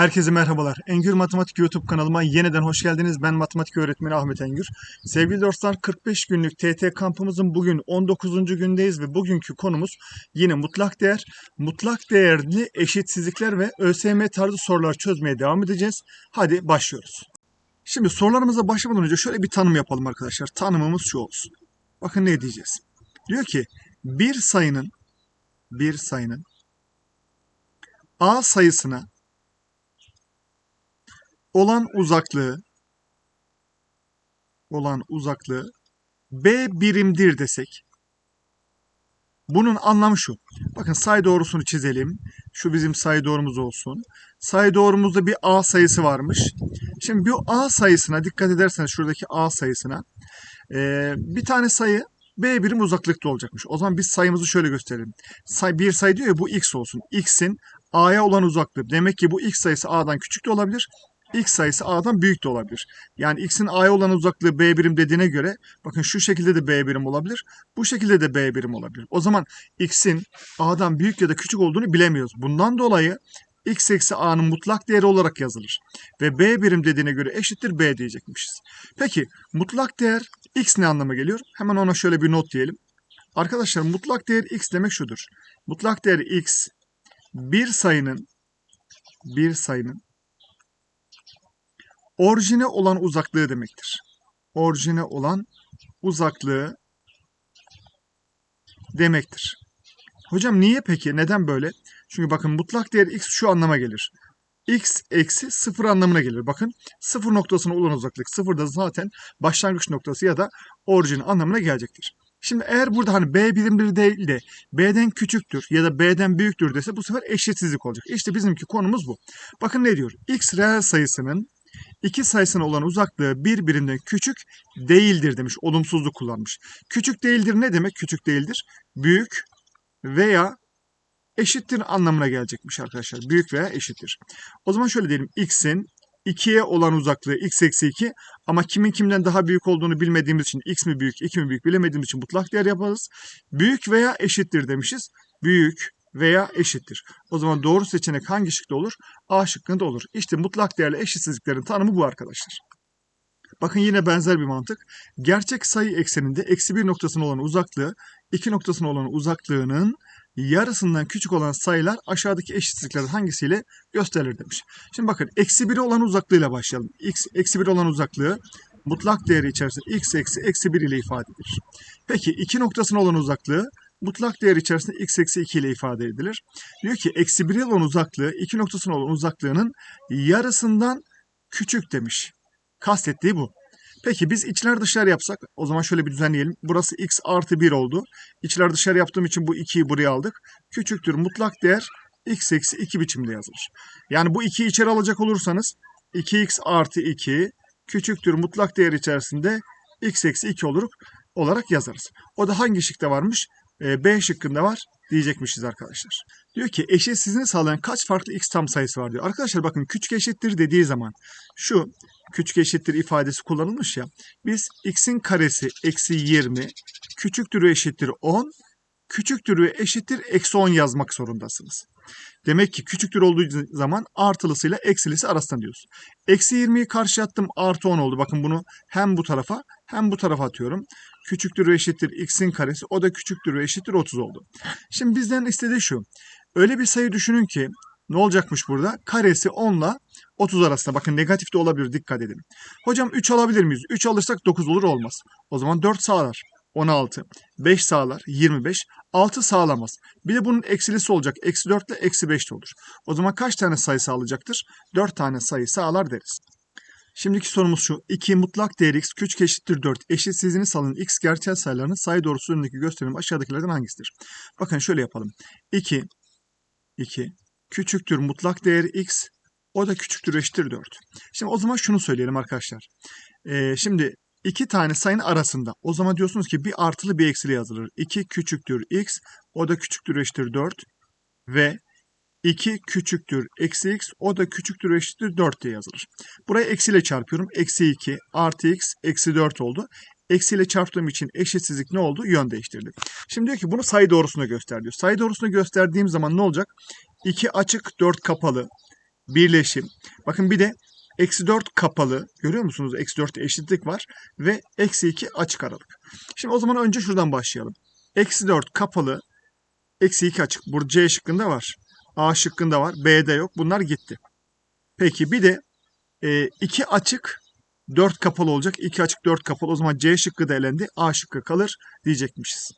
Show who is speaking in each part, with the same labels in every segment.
Speaker 1: Herkese merhabalar. Engür Matematik YouTube kanalıma yeniden hoş geldiniz. Ben matematik öğretmeni Ahmet Engür. Sevgili dostlar 45 günlük TT kampımızın bugün 19. gündeyiz ve bugünkü konumuz yine mutlak değer. Mutlak değerli eşitsizlikler ve ÖSYM tarzı sorular çözmeye devam edeceğiz. Hadi başlıyoruz. Şimdi sorularımıza başlamadan önce şöyle bir tanım yapalım arkadaşlar. Tanımımız şu olsun. Bakın ne diyeceğiz. Diyor ki bir sayının bir sayının A sayısına olan uzaklığı olan uzaklığı B birimdir desek bunun anlamı şu. Bakın sayı doğrusunu çizelim. Şu bizim sayı doğrumuz olsun. Sayı doğrumuzda bir A sayısı varmış. Şimdi bu A sayısına dikkat ederseniz şuradaki A sayısına bir tane sayı B birim uzaklıkta olacakmış. O zaman biz sayımızı şöyle gösterelim. Bir sayı diyor ya bu x olsun. X'in A'ya olan uzaklığı. Demek ki bu x sayısı A'dan küçük de olabilir x sayısı a'dan büyük de olabilir. Yani x'in a'ya olan uzaklığı b birim dediğine göre bakın şu şekilde de b birim olabilir. Bu şekilde de b birim olabilir. O zaman x'in a'dan büyük ya da küçük olduğunu bilemiyoruz. Bundan dolayı x eksi a'nın mutlak değeri olarak yazılır. Ve b birim dediğine göre eşittir b diyecekmişiz. Peki mutlak değer x ne anlama geliyor? Hemen ona şöyle bir not diyelim. Arkadaşlar mutlak değer x demek şudur. Mutlak değer x bir sayının bir sayının orijine olan uzaklığı demektir. Orijine olan uzaklığı demektir. Hocam niye peki? Neden böyle? Çünkü bakın mutlak değer x şu anlama gelir. x eksi sıfır anlamına gelir. Bakın sıfır noktasına olan uzaklık. Sıfır da zaten başlangıç noktası ya da orijin anlamına gelecektir. Şimdi eğer burada hani b birimdir değil de b'den küçüktür ya da b'den büyüktür dese bu sefer eşitsizlik olacak. İşte bizimki konumuz bu. Bakın ne diyor? x reel sayısının iki sayısına olan uzaklığı birbirinden küçük değildir demiş. Olumsuzluk kullanmış. Küçük değildir ne demek? Küçük değildir. Büyük veya eşittir anlamına gelecekmiş arkadaşlar. Büyük veya eşittir. O zaman şöyle diyelim. x'in 2'ye olan uzaklığı x eksi 2 ama kimin kimden daha büyük olduğunu bilmediğimiz için x mi büyük 2 mi büyük bilemediğimiz için mutlak değer yaparız. Büyük veya eşittir demişiz. Büyük veya eşittir. O zaman doğru seçenek hangi şıkta olur? A şıkkında olur. İşte mutlak değerli eşitsizliklerin tanımı bu arkadaşlar. Bakın yine benzer bir mantık. Gerçek sayı ekseninde eksi bir noktasına olan uzaklığı, iki noktasına olan uzaklığının yarısından küçük olan sayılar aşağıdaki eşitsizliklerden hangisiyle gösterilir demiş. Şimdi bakın eksi 1'e olan uzaklığıyla başlayalım. x eksi 1 olan uzaklığı mutlak değeri içerisinde x eksi eksi 1 ile ifade edilir. Peki iki noktasına olan uzaklığı mutlak değer içerisinde x eksi 2 ile ifade edilir. Diyor ki eksi 1'e olan uzaklığı iki noktasına olan uzaklığının yarısından küçük demiş. Kastettiği bu. Peki biz içler dışlar yapsak o zaman şöyle bir düzenleyelim. Burası x artı 1 oldu. İçler dışarı yaptığım için bu 2'yi buraya aldık. Küçüktür mutlak değer x eksi 2 biçimde yazılır. Yani bu 2'yi içeri alacak olursanız 2x artı 2 küçüktür mutlak değer içerisinde x eksi 2 olur olarak yazarız. O da hangi şıkta varmış? Ee, B şıkkında var diyecekmişiz arkadaşlar. Diyor ki eşitsizliğini sağlayan kaç farklı x tam sayısı var diyor. Arkadaşlar bakın küçük eşittir dediği zaman şu küçük eşittir ifadesi kullanılmış ya. Biz x'in karesi eksi 20 küçüktür ve eşittir 10 küçüktür ve eşittir eksi 10 yazmak zorundasınız. Demek ki küçüktür olduğu zaman artılısıyla eksilisi arasında diyoruz. Eksi 20'yi karşı attım artı 10 oldu. Bakın bunu hem bu tarafa hem bu tarafa atıyorum. Küçüktür ve eşittir x'in karesi o da küçüktür ve eşittir 30 oldu. Şimdi bizden istediği şu. Öyle bir sayı düşünün ki ne olacakmış burada? Karesi 10 ile 30 arasında. Bakın negatif de olabilir dikkat edin. Hocam 3 alabilir miyiz? 3 alırsak 9 olur olmaz. O zaman 4 sağlar. 16. 5 sağlar. 25. 6 sağlamaz. Bir de bunun eksilisi olacak. Eksi 4 ile eksi 5 de olur. O zaman kaç tane sayı sağlayacaktır? 4 tane sayı sağlar deriz. Şimdiki sorumuz şu. 2 mutlak değer x küçük eşittir 4 eşitsizliğini sağlayan x gerçel sayılarının sayı doğrusu önündeki gösterim aşağıdakilerden hangisidir? Bakın şöyle yapalım. 2 2 küçüktür mutlak değer x o da küçüktür eşittir 4. Şimdi o zaman şunu söyleyelim arkadaşlar. Ee, şimdi iki tane sayının arasında. O zaman diyorsunuz ki bir artılı bir eksili yazılır. 2 küçüktür x o da küçüktür eşittir 4 ve 2 küçüktür eksi x o da küçüktür eşittir 4 diye yazılır. Burayı eksiyle çarpıyorum. Eksi 2 artı x eksi 4 oldu. Eksiyle çarptığım için eşitsizlik ne oldu? Yön değiştirdi. Şimdi diyor ki bunu sayı doğrusuna göster diyor. Sayı doğrusuna gösterdiğim zaman ne olacak? 2 açık 4 kapalı. birleşim. Bakın bir de eksi 4 kapalı. Görüyor musunuz? Eksi 4 eşitlik var. Ve eksi 2 açık aralık. Şimdi o zaman önce şuradan başlayalım. Eksi 4 kapalı. Eksi 2 açık. Burada C şıkkında var. A şıkkında var. B'de yok. Bunlar gitti. Peki bir de 2 açık 4 kapalı olacak. 2 açık 4 kapalı. O zaman C şıkkı da elendi. A şıkkı kalır diyecekmişiz.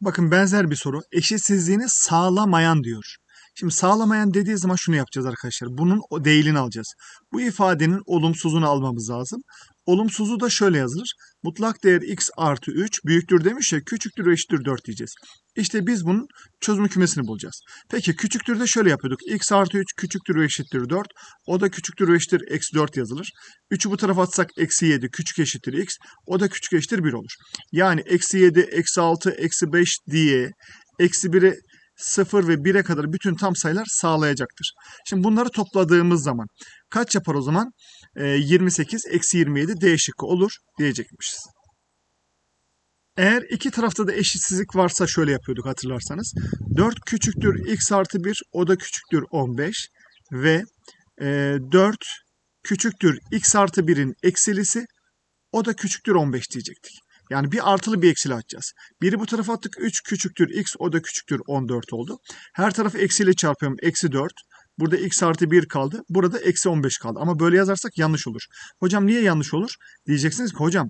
Speaker 1: Bakın benzer bir soru. Eşitsizliğini sağlamayan diyor. Şimdi sağlamayan dediği zaman şunu yapacağız arkadaşlar. Bunun o değilini alacağız. Bu ifadenin olumsuzunu almamız lazım. Olumsuzu da şöyle yazılır. Mutlak değer x artı 3 büyüktür demiş ya küçüktür eşittir 4 diyeceğiz. İşte biz bunun çözüm kümesini bulacağız. Peki küçüktür de şöyle yapıyorduk. x artı 3 küçüktür ve eşittir 4. O da küçüktür ve eşittir eksi 4 yazılır. 3'ü bu tarafa atsak eksi 7 küçük eşittir x. O da küçük eşittir 1 olur. Yani eksi 7, eksi 6, eksi 5 diye eksi 1'i 0 ve 1'e kadar bütün tam sayılar sağlayacaktır. Şimdi bunları topladığımız zaman kaç yapar o zaman? Ee, 28 eksi 27 D şıkkı olur diyecekmişiz. Eğer iki tarafta da eşitsizlik varsa şöyle yapıyorduk hatırlarsanız. 4 küçüktür x artı 1 o da küçüktür 15 ve e, 4 küçüktür x artı 1'in eksilisi o da küçüktür 15 diyecektik. Yani bir artılı bir eksili atacağız. Biri bu tarafa attık 3 küçüktür x o da küçüktür 14 oldu. Her tarafı eksiyle çarpıyorum eksi 4. Burada x artı 1 kaldı. Burada eksi 15 kaldı. Ama böyle yazarsak yanlış olur. Hocam niye yanlış olur? Diyeceksiniz ki hocam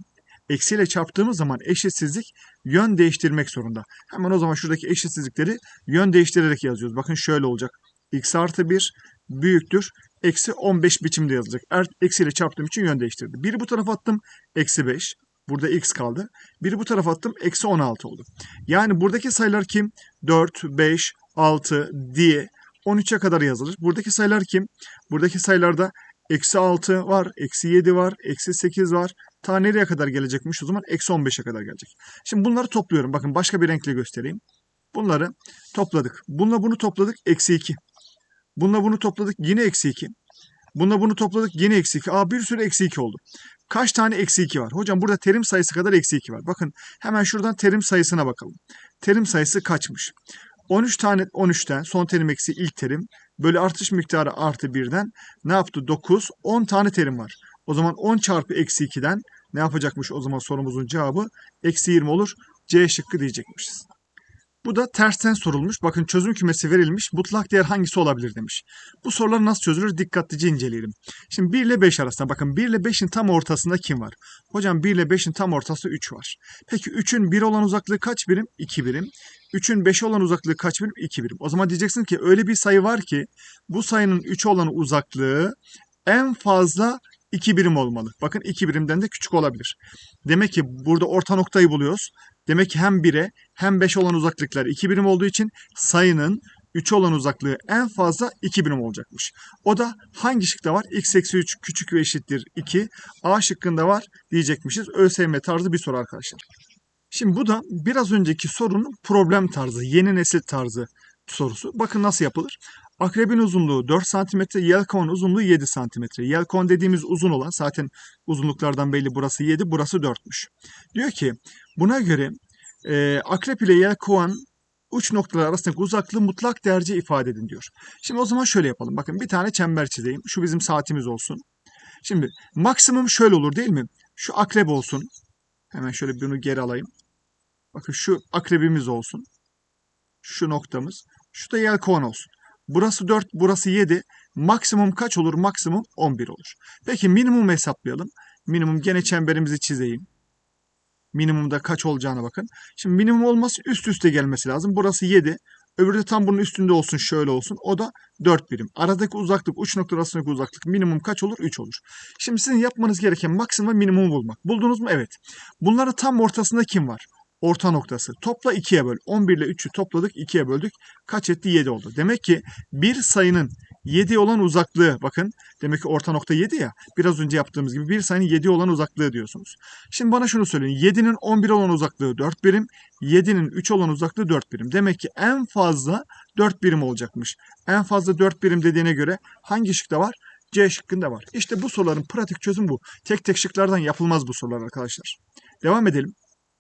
Speaker 1: eksiyle çarptığımız zaman eşitsizlik yön değiştirmek zorunda. Hemen o zaman şuradaki eşitsizlikleri yön değiştirerek yazıyoruz. Bakın şöyle olacak. x artı 1 büyüktür. Eksi 15 biçimde yazacak. Er, eksiyle çarptığım için yön değiştirdi. Biri bu tarafa attım. Eksi 5. Burada x kaldı. Biri bu tarafa attım. Eksi 16 oldu. Yani buradaki sayılar kim? 4, 5, 6 diye 13'e kadar yazılır. Buradaki sayılar kim? Buradaki sayılarda eksi 6 var, eksi 7 var, eksi 8 var. Ta nereye kadar gelecekmiş o zaman? Eksi 15'e kadar gelecek. Şimdi bunları topluyorum. Bakın başka bir renkle göstereyim. Bunları topladık. Bununla bunu topladık. Eksi 2. Bununla bunu topladık. Yine eksi 2. Bununla bunu topladık. Yine eksi 2. Aa bir sürü eksi 2 oldu. Kaç tane eksi 2 var? Hocam burada terim sayısı kadar eksi 2 var. Bakın hemen şuradan terim sayısına bakalım. Terim sayısı kaçmış? 13 tane 13'ten son terim eksi ilk terim böyle artış miktarı artı 1'den ne yaptı? 9. 10 tane terim var. O zaman 10 çarpı eksi 2'den ne yapacakmış o zaman sorumuzun cevabı? Eksi 20 olur. C şıkkı diyecekmişiz. Bu da tersten sorulmuş. Bakın çözüm kümesi verilmiş. Mutlak değer hangisi olabilir demiş. Bu sorular nasıl çözülür dikkatlice inceleyelim. Şimdi 1 ile 5 arasında bakın 1 ile 5'in tam ortasında kim var? Hocam 1 ile 5'in tam ortası 3 var. Peki 3'ün 1 olan uzaklığı kaç birim? 2 birim. 3'ün 5'e olan uzaklığı kaç birim? 2 birim. O zaman diyeceksin ki öyle bir sayı var ki bu sayının 3'e olan uzaklığı en fazla 2 birim olmalı. Bakın 2 birimden de küçük olabilir. Demek ki burada orta noktayı buluyoruz. Demek ki hem 1'e hem 5 olan uzaklıklar 2 birim olduğu için sayının 3 olan uzaklığı en fazla 2 birim olacakmış. O da hangi şıkta var? x eksi 3 küçük ve eşittir 2. A şıkkında var diyecekmişiz. ÖSYM tarzı bir soru arkadaşlar. Şimdi bu da biraz önceki sorunun problem tarzı, yeni nesil tarzı sorusu. Bakın nasıl yapılır. Akrebin uzunluğu 4 cm, yelkovan uzunluğu 7 cm. Yelkovan dediğimiz uzun olan zaten uzunluklardan belli burası 7, burası 4'müş. Diyor ki buna göre e, akrep ile yelkovan uç noktalar arasındaki uzaklığı mutlak derece ifade edin diyor. Şimdi o zaman şöyle yapalım. Bakın bir tane çember çizeyim. Şu bizim saatimiz olsun. Şimdi maksimum şöyle olur değil mi? Şu akrep olsun. Hemen şöyle bunu geri alayım. Bakın şu akrebimiz olsun. Şu noktamız. Şu da yelkovan olsun. Burası 4, burası 7. Maksimum kaç olur? Maksimum 11 olur. Peki minimum hesaplayalım. Minimum gene çemberimizi çizeyim. Minimumda kaç olacağına bakın. Şimdi minimum olması üst üste gelmesi lazım. Burası 7. Öbürü de tam bunun üstünde olsun şöyle olsun. O da 4 birim. Aradaki uzaklık uç nokta arasındaki uzaklık minimum kaç olur? 3 olur. Şimdi sizin yapmanız gereken maksimum ve minimum bulmak. Buldunuz mu? Evet. Bunların tam ortasında kim var? Orta noktası. Topla 2'ye böl. 11 ile 3'ü topladık 2'ye böldük. Kaç etti? 7 oldu. Demek ki bir sayının 7 olan uzaklığı bakın demek ki orta nokta 7 ya biraz önce yaptığımız gibi bir sayının 7 olan uzaklığı diyorsunuz. Şimdi bana şunu söyleyin 7'nin 11 olan uzaklığı 4 birim 7'nin 3 olan uzaklığı 4 birim. Demek ki en fazla 4 birim olacakmış. En fazla 4 birim dediğine göre hangi şıkta var? C şıkkında var. İşte bu soruların pratik çözüm bu. Tek tek şıklardan yapılmaz bu sorular arkadaşlar. Devam edelim.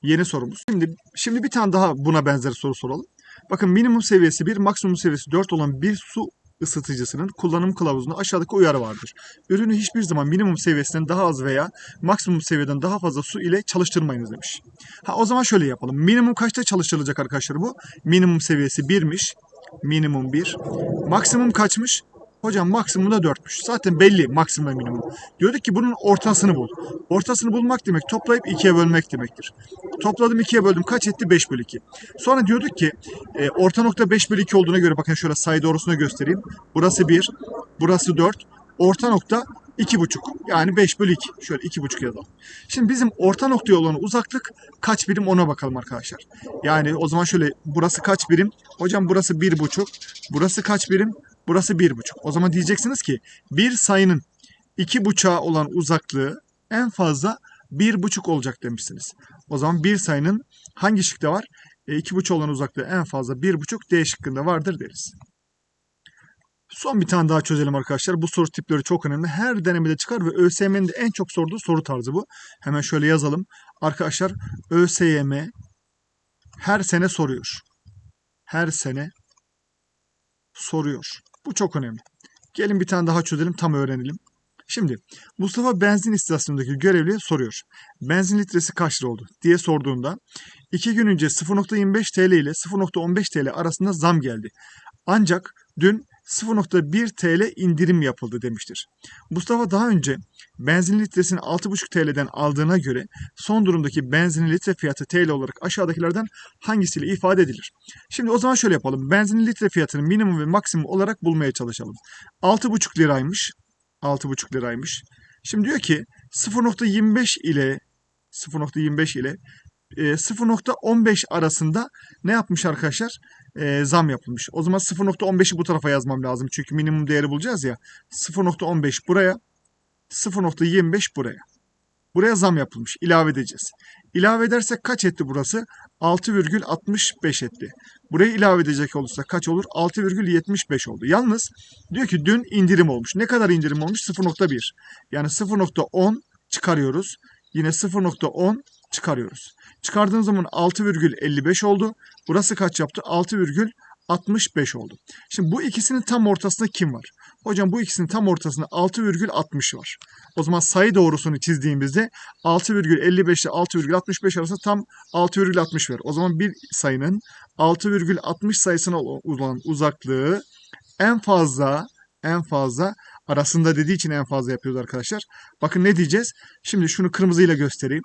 Speaker 1: Yeni sorumuz. Şimdi şimdi bir tane daha buna benzer soru soralım. Bakın minimum seviyesi 1, maksimum seviyesi 4 olan bir su ısıtıcısının kullanım kılavuzunda aşağıdaki uyarı vardır. Ürünü hiçbir zaman minimum seviyesinden daha az veya maksimum seviyeden daha fazla su ile çalıştırmayınız demiş. Ha o zaman şöyle yapalım. Minimum kaçta çalıştırılacak arkadaşlar bu? Minimum seviyesi 1'miş. Minimum 1. Maksimum kaçmış? Hocam maksimum da 4'müş. Zaten belli maksimum ve minimum. Diyorduk ki bunun ortasını bul. Ortasını bulmak demek toplayıp ikiye bölmek demektir. Topladım ikiye böldüm. Kaç etti? 5 bölü 2. Sonra diyorduk ki e, orta nokta 5 bölü 2 olduğuna göre bakın şöyle sayı doğrusuna göstereyim. Burası 1, burası 4. Orta nokta 2,5. Yani 5 bölü 2. Şöyle 2,5 yazalım. Şimdi bizim orta noktaya olan uzaklık kaç birim ona bakalım arkadaşlar. Yani o zaman şöyle burası kaç birim? Hocam burası 1,5. Burası kaç birim? Burası 1,5. O zaman diyeceksiniz ki bir sayının 2,5'a olan uzaklığı en fazla 1,5 olacak demişsiniz. O zaman bir sayının hangi şıkta var? E, 2,5 olan uzaklığı en fazla 1,5 D şıkkında vardır deriz. Son bir tane daha çözelim arkadaşlar. Bu soru tipleri çok önemli. Her denemede çıkar ve ÖSYM'nin de en çok sorduğu soru tarzı bu. Hemen şöyle yazalım. Arkadaşlar ÖSYM her sene soruyor. Her sene soruyor. Bu çok önemli. Gelin bir tane daha çözelim tam öğrenelim. Şimdi Mustafa benzin istasyonundaki görevliye soruyor. Benzin litresi kaç lira oldu diye sorduğunda 2 gün önce 0.25 TL ile 0.15 TL arasında zam geldi. Ancak dün 0.1 TL indirim yapıldı demiştir. Mustafa daha önce benzin litresini 6.5 TL'den aldığına göre son durumdaki benzinin litre fiyatı TL olarak aşağıdakilerden hangisiyle ifade edilir? Şimdi o zaman şöyle yapalım. Benzinin litre fiyatını minimum ve maksimum olarak bulmaya çalışalım. 6.5 liraymış. 6,5 liraymış. Şimdi diyor ki 0.25 ile 0.25 ile 0.15 arasında ne yapmış arkadaşlar? E, zam yapılmış. O zaman 0.15'i bu tarafa yazmam lazım. Çünkü minimum değeri bulacağız ya. 0.15 buraya. 0.25 buraya. Buraya zam yapılmış. İlave edeceğiz. İlave edersek kaç etti burası? 6,65 etti. Buraya ilave edecek olursa kaç olur? 6,75 oldu. Yalnız diyor ki dün indirim olmuş. Ne kadar indirim olmuş? 0.1. Yani 0.10 çıkarıyoruz. Yine 0.10 çıkarıyoruz. Çıkardığım zaman 6,55 oldu. Burası kaç yaptı? 6,65 oldu. Şimdi bu ikisinin tam ortasında kim var? Hocam bu ikisinin tam ortasında 6,60 var. O zaman sayı doğrusunu çizdiğimizde 6,55 ile 6,65 arasında tam 6,60 var. O zaman bir sayının 6,60 sayısına olan uzaklığı en fazla en fazla arasında dediği için en fazla yapıyoruz arkadaşlar. Bakın ne diyeceğiz? Şimdi şunu kırmızıyla göstereyim.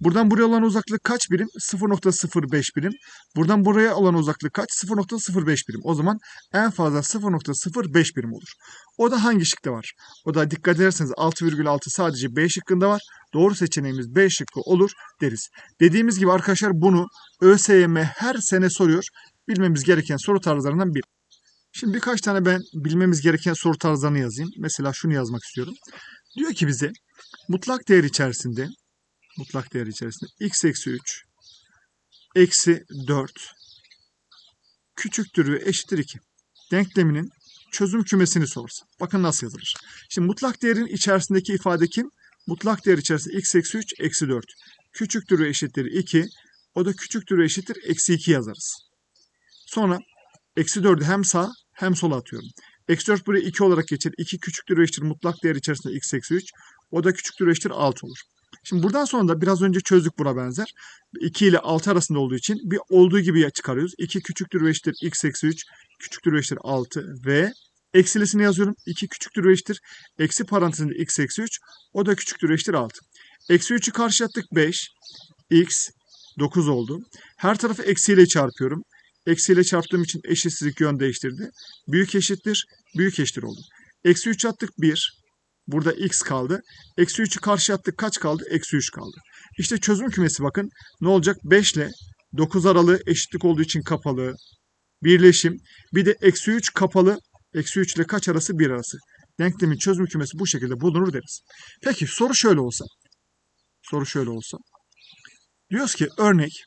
Speaker 1: Buradan buraya olan uzaklık kaç birim? 0.05 birim. Buradan buraya olan uzaklık kaç? 0.05 birim. O zaman en fazla 0.05 birim olur. O da hangi şıkta var? O da dikkat ederseniz 6,6 sadece B şıkkında var. Doğru seçeneğimiz B şıkkı olur deriz. Dediğimiz gibi arkadaşlar bunu ÖSYM her sene soruyor. Bilmemiz gereken soru tarzlarından bir. Şimdi birkaç tane ben bilmemiz gereken soru tarzlarını yazayım. Mesela şunu yazmak istiyorum. Diyor ki bize mutlak değer içerisinde mutlak değer içerisinde x eksi 3 eksi 4 küçüktür ve eşittir 2 denkleminin çözüm kümesini sorsa. Bakın nasıl yazılır. Şimdi mutlak değerin içerisindeki ifade kim? Mutlak değer içerisinde x eksi 3 eksi 4 küçüktür ve eşittir 2 o da küçüktür ve eşittir eksi 2 yazarız. Sonra eksi 4'ü hem sağ hem sola atıyorum. Eksi 4 buraya 2 olarak geçer. 2 küçüktür ve eşittir mutlak değer içerisinde x eksi 3. O da küçüktür ve eşittir 6 olur. Şimdi buradan sonra da biraz önce çözdük buna benzer. 2 ile 6 arasında olduğu için bir olduğu gibi çıkarıyoruz. 2 küçüktür ve eşittir x eksi 3 küçüktür ve eşittir 6 ve eksilisini yazıyorum. 2 küçüktür ve eşittir. Eksi parantezinde x eksi 3 o da küçüktür ve eşittir 6. Eksi 3'ü karşı attık 5. x 9 oldu. Her tarafı eksiyle çarpıyorum. Eksiyle çarptığım için eşitsizlik yön değiştirdi. Büyük eşittir, büyük eşittir oldu. Eksi 3 attık 1. Burada x kaldı. Eksi 3'ü karşı attık kaç kaldı? Eksi 3 kaldı. İşte çözüm kümesi bakın. Ne olacak? 5 ile 9 aralığı eşitlik olduğu için kapalı. Birleşim. Bir de eksi 3 kapalı. Eksi 3 ile kaç arası? 1 arası. Denklemin çözüm kümesi bu şekilde bulunur deriz. Peki soru şöyle olsa. Soru şöyle olsa. Diyoruz ki örnek.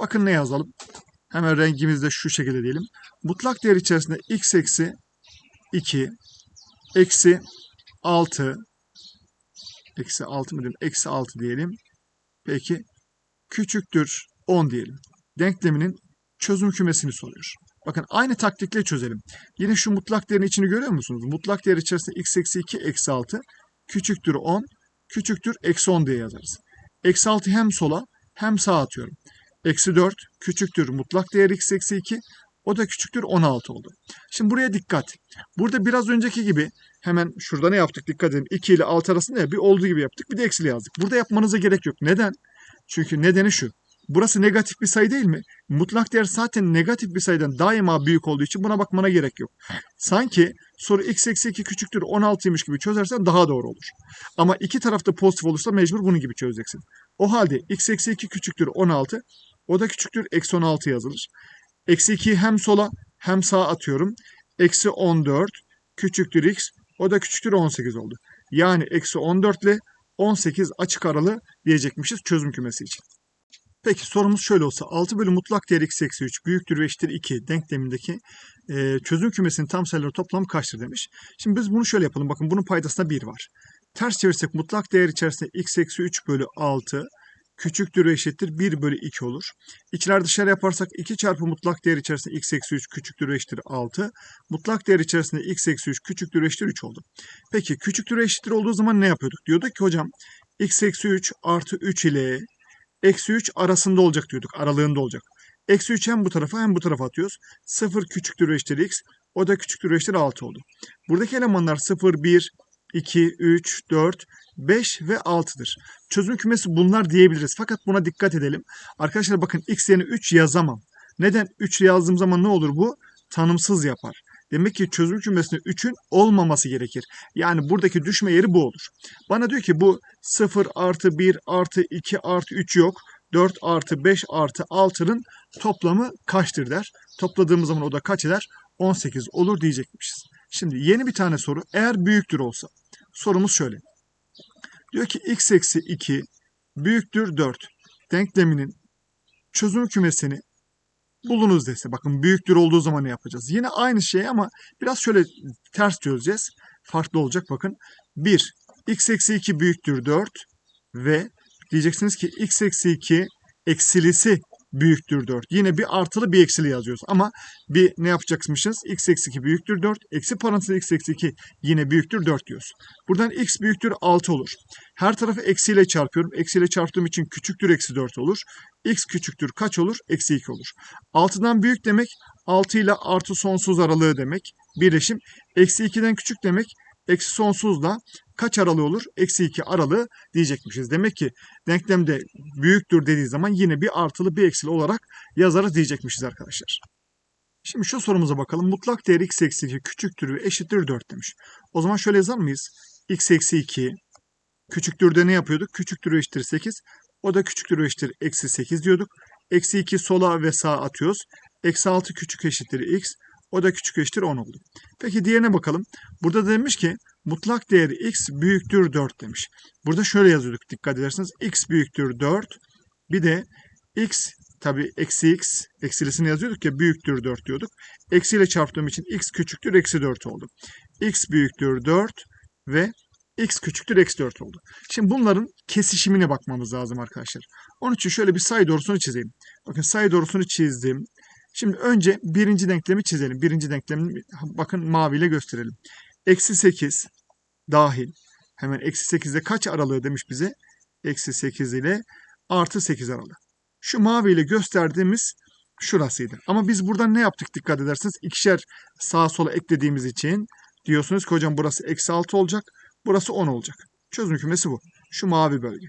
Speaker 1: Bakın ne yazalım. Hemen rengimizi de şu şekilde diyelim. Mutlak değer içerisinde x eksi 2 eksi 6 eksi 6 mı diyelim? Eksi 6 diyelim. Peki küçüktür 10 diyelim. Denkleminin çözüm kümesini soruyor. Bakın aynı taktikle çözelim. Yine şu mutlak değerin içini görüyor musunuz? Mutlak değer içerisinde x eksi 2 eksi 6 küçüktür 10 küçüktür eksi 10 diye yazarız. Eksi 6 hem sola hem sağa atıyorum. Eksi 4 küçüktür mutlak değer x eksi 2 o da küçüktür 16 oldu. Şimdi buraya dikkat. Burada biraz önceki gibi hemen şurada ne yaptık dikkat edin. 2 ile 6 arasında ya bir olduğu gibi yaptık bir de eksili yazdık. Burada yapmanıza gerek yok. Neden? Çünkü nedeni şu. Burası negatif bir sayı değil mi? Mutlak değer zaten negatif bir sayıdan daima büyük olduğu için buna bakmana gerek yok. Sanki soru x eksi 2 küçüktür 16'ymış gibi çözersen daha doğru olur. Ama iki tarafta pozitif olursa mecbur bunun gibi çözeceksin. O halde x eksi 2 küçüktür 16. O da küçüktür eksi 16 yazılır. Eksi 2'yi hem sola hem sağa atıyorum. Eksi 14 küçüktür x. O da küçüktür 18 oldu. Yani eksi 14 ile 18 açık aralı diyecekmişiz çözüm kümesi için. Peki sorumuz şöyle olsa 6 bölü mutlak değer x eksi 3 büyüktür ve eşittir 2 denklemindeki e, çözüm kümesinin tam sayıları toplamı kaçtır demiş. Şimdi biz bunu şöyle yapalım. Bakın bunun paydasında 1 var. Ters çevirsek mutlak değer içerisinde x eksi 3 bölü 6 küçüktür ve eşittir 1 bölü 2 olur. İçler dışarı yaparsak 2 çarpı mutlak değer içerisinde x eksi 3 küçüktür ve eşittir 6. Mutlak değer içerisinde x eksi 3 küçüktür ve eşittir 3 oldu. Peki küçüktür ve eşittir olduğu zaman ne yapıyorduk? Diyorduk ki hocam x eksi 3 artı 3 ile eksi 3 arasında olacak diyorduk. Aralığında olacak. Eksi 3 hem bu tarafa hem bu tarafa atıyoruz. 0 küçüktür ve eşittir x. O da küçüktür ve eşittir 6 oldu. Buradaki elemanlar 0, 1, 2, 3, 4, 5 ve 6'dır. Çözüm kümesi bunlar diyebiliriz. Fakat buna dikkat edelim. Arkadaşlar bakın x yerine 3 yazamam. Neden? 3 yazdığım zaman ne olur bu? Tanımsız yapar. Demek ki çözüm kümesinde 3'ün olmaması gerekir. Yani buradaki düşme yeri bu olur. Bana diyor ki bu 0 artı 1 artı 2 artı 3 yok. 4 artı 5 artı 6'nın toplamı kaçtır der. Topladığımız zaman o da kaç eder? 18 olur diyecekmişiz. Şimdi yeni bir tane soru. Eğer büyüktür olsa. Sorumuz şöyle. Diyor ki x eksi 2 büyüktür 4 denkleminin çözüm kümesini bulunuz dese. Bakın büyüktür olduğu zaman ne yapacağız? Yine aynı şey ama biraz şöyle ters çözeceğiz. Farklı olacak bakın. 1. x eksi 2 büyüktür 4 ve diyeceksiniz ki x eksi 2 eksilisi büyüktür 4. Yine bir artılı bir eksili yazıyoruz. Ama bir ne yapacakmışız? x eksi 2 büyüktür 4. Eksi parantez x eksi 2 yine büyüktür 4 diyoruz. Buradan x büyüktür 6 olur. Her tarafı eksiyle çarpıyorum. Eksiyle çarptığım için küçüktür eksi 4 olur. x küçüktür kaç olur? Eksi 2 olur. 6'dan büyük demek 6 ile artı sonsuz aralığı demek. Birleşim. Eksi 2'den küçük demek eksi sonsuzla kaç aralığı olur? Eksi 2 aralığı diyecekmişiz. Demek ki denklemde büyüktür dediği zaman yine bir artılı bir eksili olarak yazarız diyecekmişiz arkadaşlar. Şimdi şu sorumuza bakalım. Mutlak değer x eksi 2 küçüktür ve eşittir 4 demiş. O zaman şöyle yazar mıyız? x eksi 2 küçüktür de ne yapıyorduk? Küçüktür ve eşittir 8. O da küçüktür ve eşittir eksi 8 diyorduk. Eksi 2 sola ve sağa atıyoruz. Eksi 6 küçük eşittir x. O da küçük eşittir 10 oldu. Peki diğerine bakalım. Burada da demiş ki mutlak değeri x büyüktür 4 demiş. Burada şöyle yazıyorduk dikkat ederseniz. x büyüktür 4. Bir de x tabi eksi x eksilisini yazıyorduk ya büyüktür 4 diyorduk. Eksiyle çarptığım için x küçüktür eksi 4 oldu. x büyüktür 4 ve x küçüktür eksi 4 oldu. Şimdi bunların kesişimine bakmamız lazım arkadaşlar. Onun için şöyle bir sayı doğrusunu çizeyim. Bakın sayı doğrusunu çizdim. Şimdi önce birinci denklemi çizelim. Birinci denklemi bakın maviyle gösterelim. Eksi 8 dahil. Hemen eksi 8'de kaç aralığı demiş bize? Eksi 8 ile artı 8 aralığı. Şu maviyle gösterdiğimiz şurasıydı. Ama biz buradan ne yaptık dikkat ederseniz ikişer sağa sola eklediğimiz için diyorsunuz ki hocam burası eksi 6 olacak. Burası 10 olacak. Çözüm kümesi bu. Şu mavi bölge.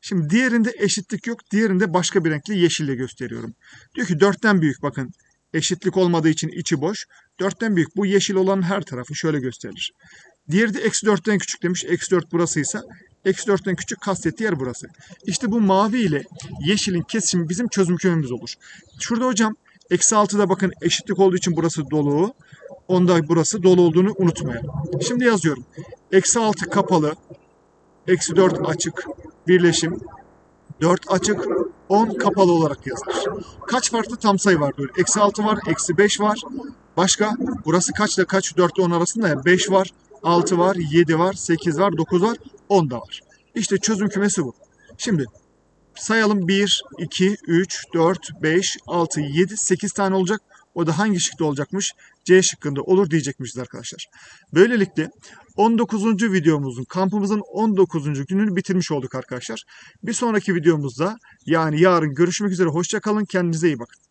Speaker 1: Şimdi diğerinde eşitlik yok. Diğerinde başka bir renkli yeşille gösteriyorum. Diyor ki 4'ten büyük bakın. Eşitlik olmadığı için içi boş. 4'ten büyük. Bu yeşil olan her tarafı şöyle gösterir. Diğeri de eksi 4'ten küçük demiş. Eksi 4 burasıysa eksi 4'ten küçük kastettiği yer burası. İşte bu mavi ile yeşilin kesimi bizim çözüm kümemiz olur. Şurada hocam eksi 6'da bakın eşitlik olduğu için burası dolu. Onda burası dolu olduğunu unutmayalım. Şimdi yazıyorum. Eksi 6 kapalı. Eksi 4 açık birleşim 4 açık 10 kapalı olarak yazılır. Kaç farklı tam sayı var böyle? Eksi 6 var, eksi 5 var. Başka? Burası kaçla kaç? 4 ile 10 arasında ya. 5 var, 6 var, 7 var, 8 var, 9 var, 10 da var. İşte çözüm kümesi bu. Şimdi sayalım 1, 2, 3, 4, 5, 6, 7, 8 tane olacak. O da hangi şıkta olacakmış? C şıkkında olur diyecekmişiz arkadaşlar. Böylelikle 19. videomuzun, kampımızın 19. gününü bitirmiş olduk arkadaşlar. Bir sonraki videomuzda yani yarın görüşmek üzere. Hoşça kalın. Kendinize iyi bakın.